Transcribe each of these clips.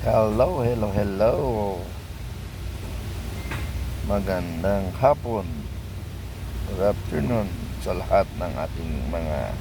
Hello, hello, hello. Magandang hapon. Good afternoon sa lahat ng ating mga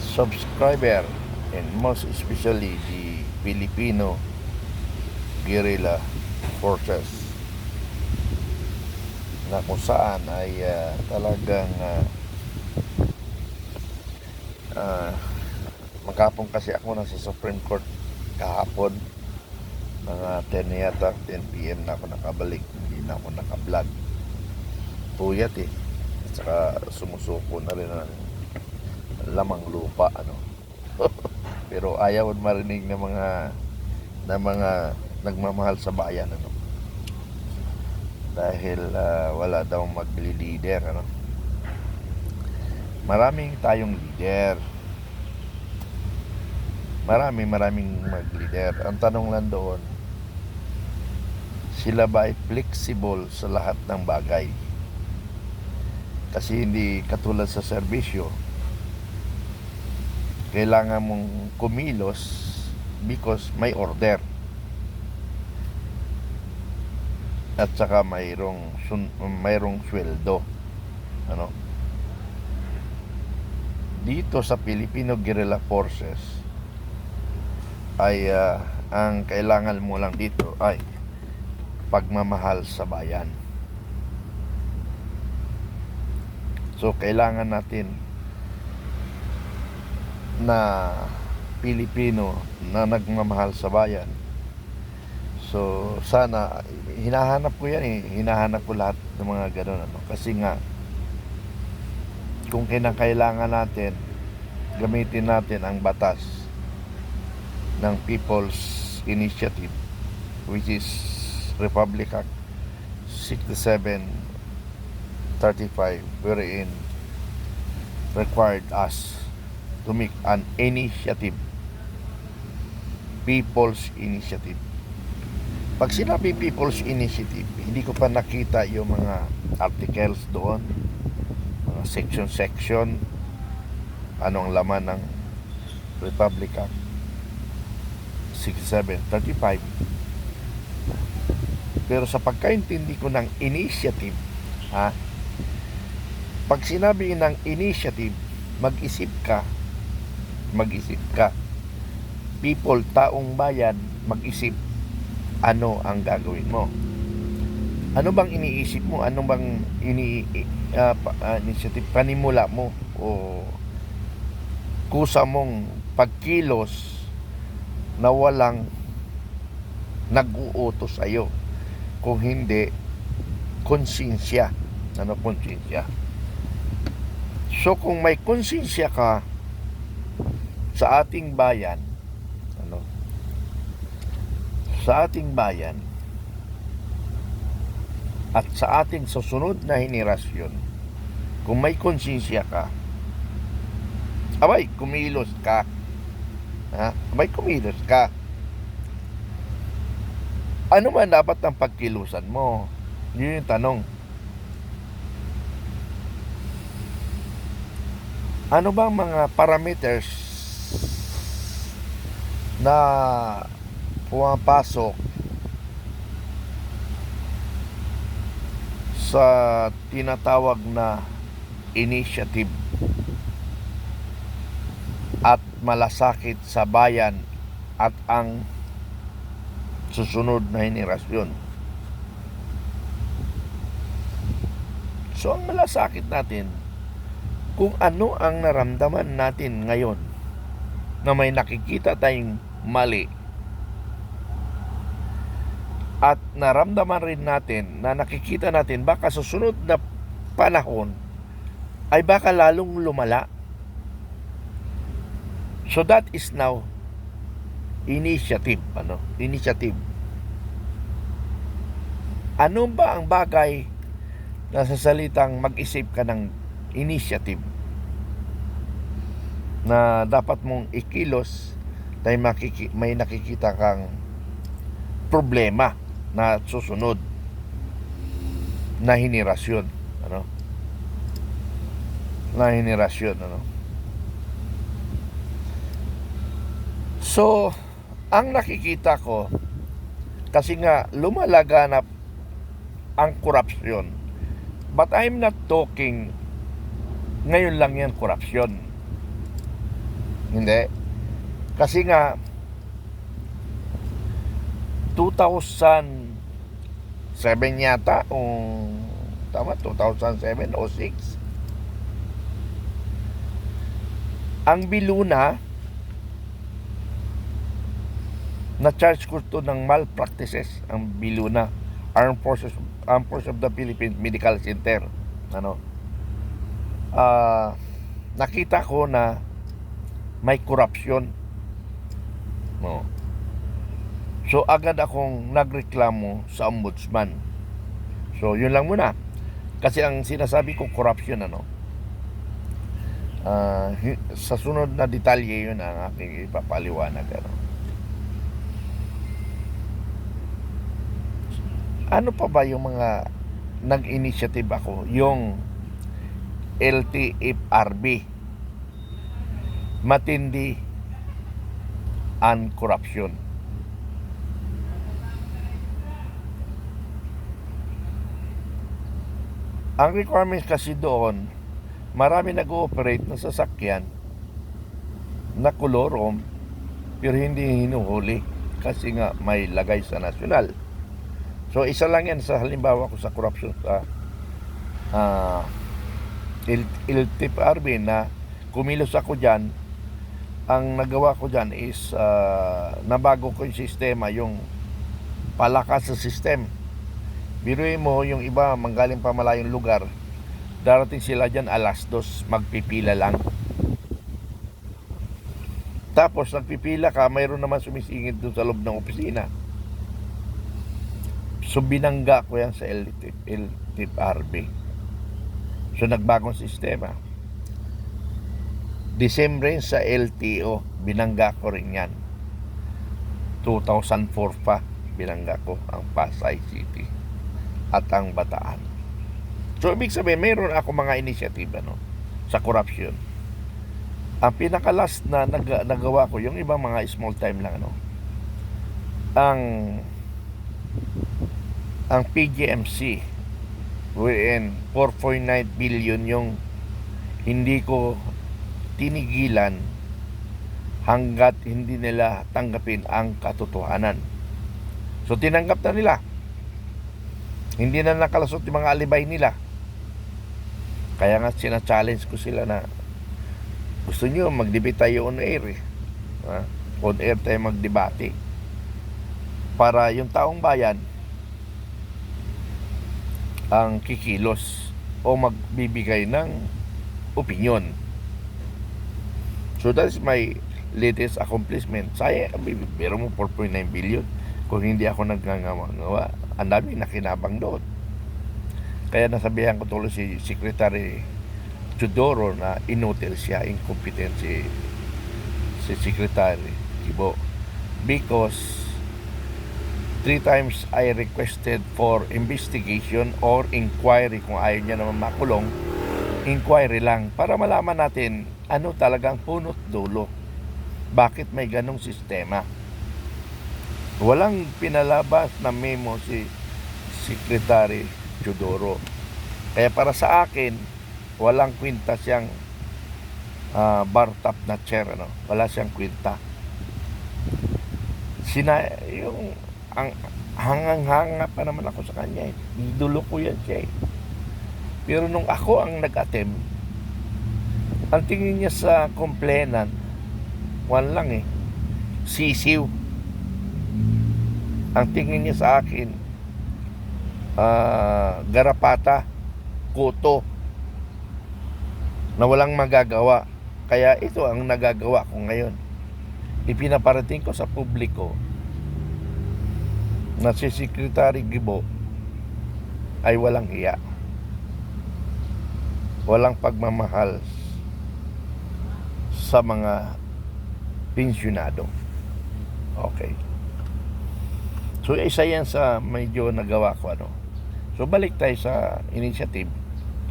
subscriber and most especially the Filipino guerrilla forces na kung saan ay ah, talagang uh, magkapong kasi ako nasa Supreme Court kahapon mga 10 yata 10 p.m. na ako nakabalik. Hindi na ako nakablog. Puyat eh. At saka sumusuko na rin ng lamang lupa ano. Pero ayaw marinig ng mga ng mga nagmamahal sa bayan ano. Dahil ah, wala daw magli-leader ano. Maraming tayong leader marami maraming mag-leader. Ang tanong lang doon, sila ba ay flexible sa lahat ng bagay? Kasi hindi katulad sa serbisyo, kailangan mong kumilos because may order. At saka mayroong, mayroong sweldo. Ano? Dito sa Filipino Guerrilla Forces, ay ah, ang kailangan mo lang dito ay pagmamahal sa bayan. So kailangan natin na Pilipino na nagmamahal sa bayan. So sana hinahanap ko yan eh, hinahanap ko lahat ng mga ganun ano kasi nga kung kinakailangan natin gamitin natin ang batas ng People's Initiative which is Republic Act 6735 wherein required us to make an initiative People's Initiative. Pag sinabi People's Initiative hindi ko pa nakita yung mga articles doon mga section section anong laman ng Republic Act 6735 pero sa pagkaintindi ko ng initiative ha? Pag sinabi ng initiative mag-isip ka mag-isip ka. People taong bayan mag-isip ano ang gagawin mo. Ano bang iniisip mo? Ano bang ini uh, initiative? Panimula mo o kusa mong pagkilos na walang nag-uutos sa'yo. Kung hindi, konsensya. Ano konsensya? So kung may konsensya ka sa ating bayan, ano? Sa ating bayan at sa ating susunod na henerasyon, kung may konsensya ka, abay, kumilos ka, Ha? May kumilos ka. Ano man dapat ang pagkilusan mo? Yun yung tanong. Ano bang mga parameters na pumapasok sa tinatawag na initiative at malasakit sa bayan at ang susunod na henerasyon. So ang malasakit natin, kung ano ang naramdaman natin ngayon na may nakikita tayong mali at naramdaman rin natin na nakikita natin baka susunod na panahon ay baka lalong lumala So that is now initiative, ano? Initiative. Ano ba ang bagay na sa salitang mag-isip ka ng initiative na dapat mong ikilos dahil makiki, may nakikita kang problema na susunod na henerasyon ano na henerasyon ano So, Ang nakikita ko, kasi nga lumalaganap ang korupsyon. But I'm not talking ngayon lang yan korupsyon. Hindi. Kasi nga 2007 yata o tama 2007 o 6 ang Biluna na charge ko to ng malpractices ang Biluna Armed Forces Armed Forces of the Philippines Medical Center. Ano? Ah nakita ko na may corruption no. So agad akong nagreklamo sa ombudsman. So yun lang muna. Kasi ang sinasabi ko corruption ano? Hi- sa sunod na detalye yun ang aking ipapaliwanag ano. Ano pa ba yung mga nag-initiative ako? Yung LTFRB Matindi and Corruption. Ang requirements kasi doon, marami nag-ooperate ng sasakyan na kolorom pero hindi hinuhuli kasi nga may lagay sa nasyonal. So isa lang yan sa halimbawa ko sa corruption sa uh, LTFRB na kumilos ako dyan ang nagawa ko dyan is uh, nabago ko yung sistema yung palakas sa system. Biruin mo yung iba manggaling pa malayong lugar darating sila dyan alas dos magpipila lang. Tapos nagpipila ka mayroon naman sumisingit doon sa loob ng opisina so binangga ko yan sa LTIP, LTFRB so nagbagong sistema. December sa LTO binangga ko rin yan. 2004 pa binangga ko ang Pasay City at ang Bataan. So, ibig sabihin, mayroon ako mga initiative ano, sa corruption. Ang pinaka-last na nag nagawa ko, yung ibang mga small time lang, ano, ang ang PGMC wherein 4.9 billion yung hindi ko tinigilan hanggat hindi nila tanggapin ang katotohanan. So tinanggap na nila. Hindi na nakalasot yung mga alibay nila. Kaya nga sina-challenge ko sila na gusto nyo mag-debate tayo on air eh. Ha? On air tayo magdebate. Para yung taong bayan ang kikilos o magbibigay ng opinion. So that is my latest accomplishment. Saya, pero mo 4.9 billion kung hindi ako nagngangama. Ang dami nakinabang doon. Kaya nasabihan ko tuloy si Secretary Chudoro na inutil siya, incompetent si, si Secretary Gibo. Because three times I requested for investigation or inquiry kung ayaw niya naman makulong, inquiry lang para malaman natin ano talagang punot dulo. Bakit may ganong sistema? Walang pinalabas na memo si Secretary Chudoro. Kaya para sa akin, walang kwinta siyang uh, bar top na chair. Ano? Wala siyang kwinta. Sina, yung ang hangang-hanga pa naman ako sa kanya eh. Idolo ko yan siya eh. Pero nung ako ang nag-attempt, ang tingin niya sa complainant, one lang eh, sisiw. Ang tingin niya sa akin, ah, garapata, kuto, na walang magagawa. Kaya ito ang nagagawa ko ngayon. Ipinaparating ko sa publiko na si Secretary Gibo ay walang hiya. Walang pagmamahal sa mga pensyonado. Okay. So isa yan sa medyo nagawa ko ano. So balik tayo sa initiative.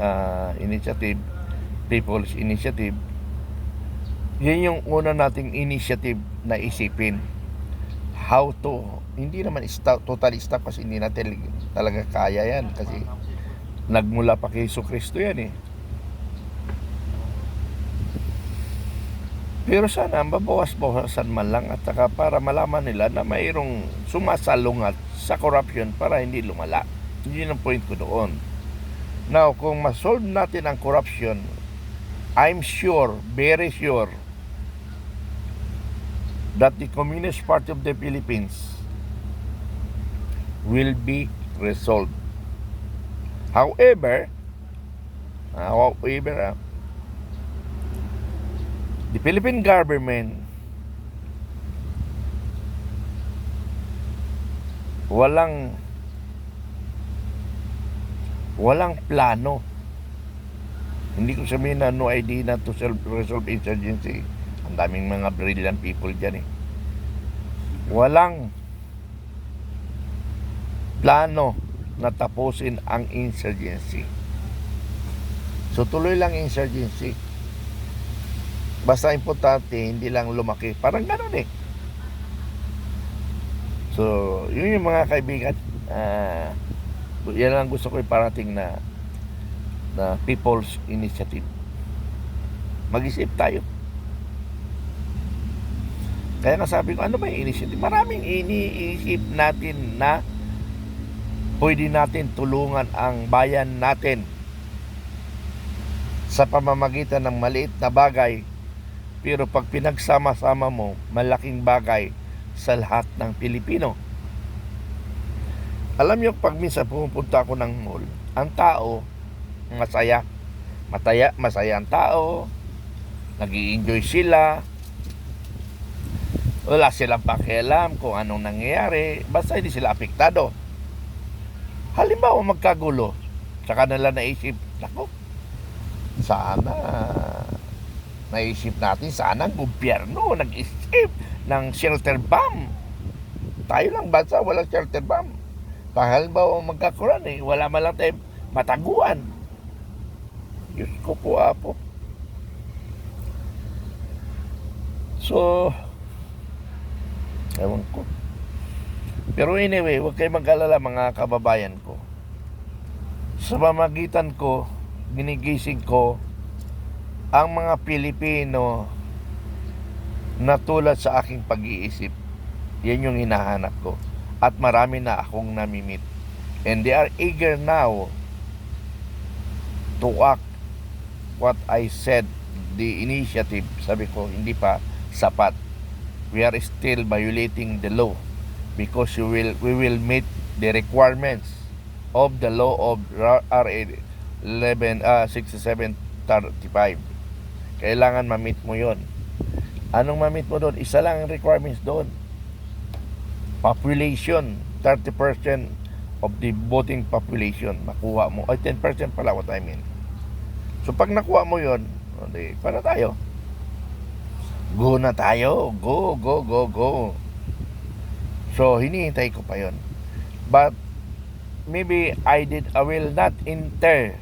Uh, initiative People's Initiative. Yan yung una nating initiative na isipin. How to hindi naman stop, totally stop kasi hindi natin talaga kaya yan kasi nagmula pa kay Yesu Kristo yan eh. Pero sana mabawas-bawasan man lang at saka para malaman nila na mayroong sumasalungat sa corruption para hindi lumala. Yun ang point ko doon. Now, kung masolve natin ang corruption, I'm sure, very sure, that the Communist Party of the Philippines will be resolved. However, ah, however, ah, the Philippine government walang walang plano. Hindi ko sabihin na no idea na to self-resolve insurgency. Ang daming mga brilliant people dyan eh. Walang plano na tapusin ang insurgency. So tuloy lang insurgency. Basta importante, hindi lang lumaki. Parang ganun eh. So, yun yung mga kaibigan. Ah, yan lang gusto ko iparating na na people's initiative. Mag-isip tayo. Kaya nga sabi ko, ano ba initiative? Maraming iniisip natin na pwede natin tulungan ang bayan natin sa pamamagitan ng maliit na bagay pero pag pinagsama-sama mo, malaking bagay sa lahat ng Pilipino. Alam niyo, pag minsan pumupunta ako ng mall, ang tao, masaya. Mataya, masaya ang tao, nag enjoy sila, wala silang pakialam kung anong nangyayari, basta hindi sila apektado. Halimbawa magkagulo, sa kanila naisip, nako, sana naisip natin sana ang gobyerno nag-isip ng shelter bomb. Tayo lang bansa walang shelter bomb. Ba magkakuran eh, wala man lang tayo mataguan. Diyos ko po apo. So, ewan ko. Pero anyway, huwag kayo mag-alala mga kababayan ko. Sa pamagitan ko, ginigising ko ang mga Pilipino na tulad sa aking pag-iisip. Yan yung hinahanap ko. At marami na akong namimit. And they are eager now to act what I said, the initiative. Sabi ko, hindi pa sapat. We are still violating the law because you will we will meet the requirements of the law of RA 11 uh, 6735 kailangan ma-meet mo yon anong ma-meet mo doon? Isa lang ang requirements doon. Population 30% of the voting population makuha mo. Ay 10% pala what I mean. So pag nakuha mo yon di para tayo go na tayo go go go go So, hinihintay ko pa yon. But, maybe I did, I will not enter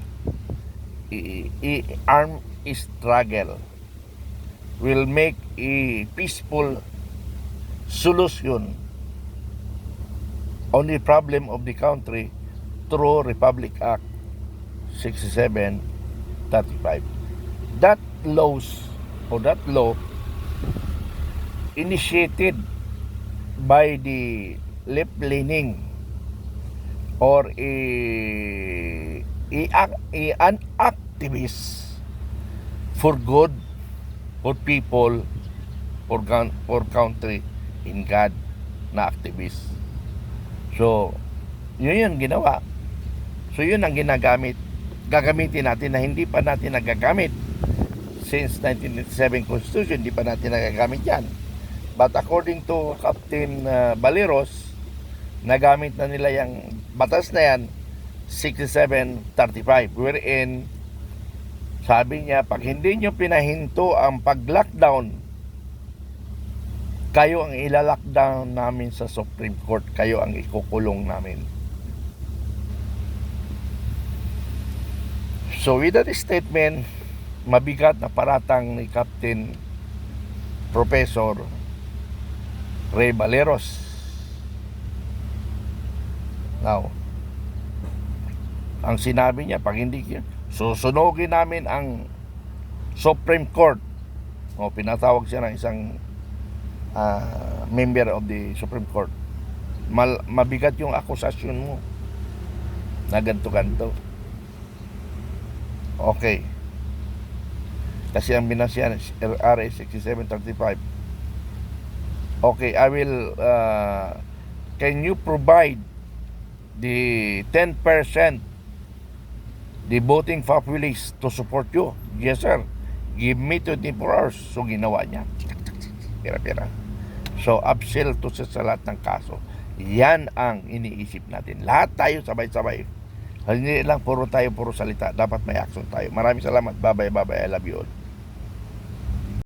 i, i, arm struggle. Will make a peaceful solution on the problem of the country through Republic Act 6735. That laws or that law initiated by the left-leaning or a, a, an activist for good for people for, for country in God na activist. So, yun yung ginawa. So, yun ang ginagamit. Gagamitin natin na hindi pa natin nagagamit. Since 1997 Constitution, hindi pa natin nagagamit yan. But according to Captain uh, Baleros, nagamit na nila yung batas na yan 6735 wherein sabi niya pag hindi nyo pinahinto ang pag-lockdown kayo ang ilalockdown namin sa Supreme Court. Kayo ang ikukulong namin. So with that statement mabigat na paratang ni Captain Professor Ray Valeros Now, ang sinabi niya, pag hindi susunogin namin ang Supreme Court. O, pinatawag siya ng isang ah, member of the Supreme Court. Mal, mabigat yung akusasyon mo na ganto-ganto. Okay. Kasi ang binasyan is RA 6735. Okay, I will uh, can you provide the 10% the voting populace to support you? Yes, sir. Give me 24 hours. So, ginawa niya. Pira-pira. So, upsell to sa, sa lahat ng kaso. Yan ang iniisip natin. Lahat tayo sabay-sabay. Hindi lang puro tayo, puro salita. Dapat may action tayo. Maraming salamat. Bye-bye, bye-bye. I love you all.